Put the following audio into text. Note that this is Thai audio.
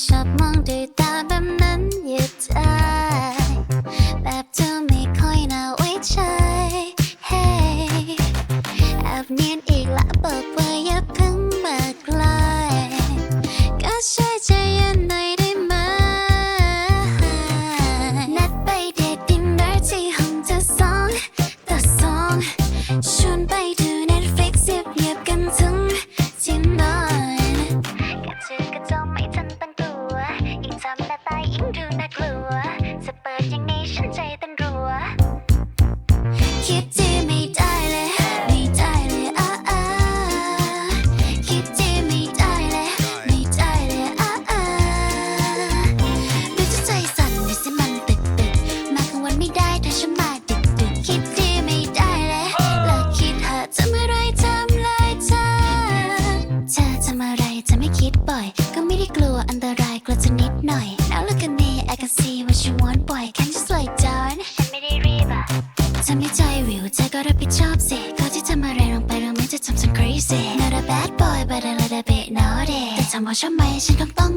Shop Monday อันตรคิดที่ไม่ได้เลย ไม่ได้เลยอะอะคิดที่ไม่ได้เลย ไม่ได้เลยอะอะดูจะใจสั่นดูสิมันตึกตึกมากังวันไม่ได้ถ้าฉันมาดึกดคิดที่ไม่ได้เลยลิคิดเถอะทำอะไรทำเลยเเธอทำอะไรจะไม่คิดบ่อย ก็ไม่ได้กลัวอันตร see what you want boy can just like done ฉันไม่ได้รีบอะทำให้ใจวิวเธอก็รับผิดชอบสิเขาที่ทำอะไรลงไปเราไม่จะทำฉัน crazy Not a bad boy but a little bit naughty แต่ถามว่าชอบไหมฉันคงต้อง